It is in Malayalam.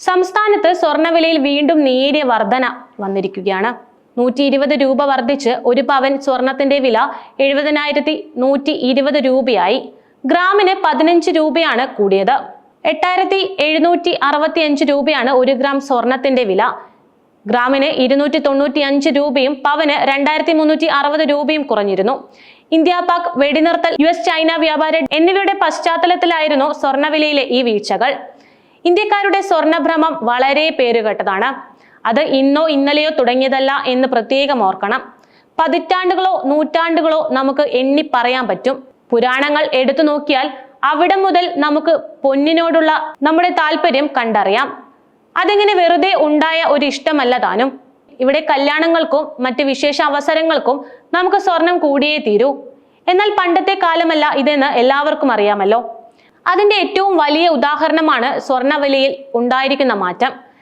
സംസ്ഥാനത്ത് സ്വർണവിലയിൽ വീണ്ടും നേരിയ വർധന വന്നിരിക്കുകയാണ്. നൂറ്റി ഇരുപത് രൂപ വർദ്ധിച്ച് ഒരു പവൻ സ്വർണത്തിന്റെ വില എഴുപതിനായിരത്തി നൂറ്റി ഇരുപത് രൂപയായി. ഗ്രാമിന് പതിനഞ്ച് രൂപയാണ് കൂടിയത്. എട്ടായിരത്തി എഴുന്നൂറ്റി അറുപത്തി അഞ്ച് രൂപയാണ് ഒരു ഗ്രാം സ്വർണത്തിന്റെ വില. ഗ്രാമിന് ഇരുന്നൂറ്റി തൊണ്ണൂറ്റി അഞ്ച് രൂപയും പവന് രണ്ടായിരത്തി മുന്നൂറ്റി അറുപത് രൂപയും കുറഞ്ഞിരുന്നു. ഇന്ത്യ പാക് വെടിനിർത്തൽ യു എസ് ചൈന വ്യാപാര എന്നിവയുടെ പശ്ചാത്തലത്തിലായിരുന്നു സ്വർണവിലയിലെ ഈ വീഴ്ചകൾ. ഇന്ത്യക്കാരുടെ സ്വർണഭ്രമം വളരെ പേരുകെട്ടതാണ്. അത് ഇന്നോ ഇന്നലെയോ തുടങ്ങിയതല്ല എന്ന് പ്രത്യേകം ഓർക്കണം. പതിറ്റാണ്ടുകളോ നൂറ്റാണ്ടുകളോ നമുക്ക് എണ്ണി പറയാൻ പറ്റും. പുരാണങ്ങൾ എടുത്തു നോക്കിയാൽ അവിടെ മുതൽ നമുക്ക് പൊന്നിനോടുള്ള നമ്മുടെ താല്പര്യം കണ്ടറിയാം. അതിങ്ങനെ വെറുതെ ഉണ്ടായ ഒരു ഇഷ്ടമല്ല താനും. ഇവിടെ കല്യാണങ്ങൾക്കും മറ്റ് വിശേഷ അവസരങ്ങൾക്കും നമുക്ക് സ്വർണം കൂടിയേ തീരൂ. എന്നാൽ പണ്ടത്തെ കാലമല്ല ഇതെന്ന് എല്ലാവർക്കും അറിയാമല്ലോ. അതിന്റെ ഏറ്റവും വലിയ ഉദാഹരണമാണ് സ്വർണവിലയിൽ ഉണ്ടായിരിക്കുന്ന മാറ്റം.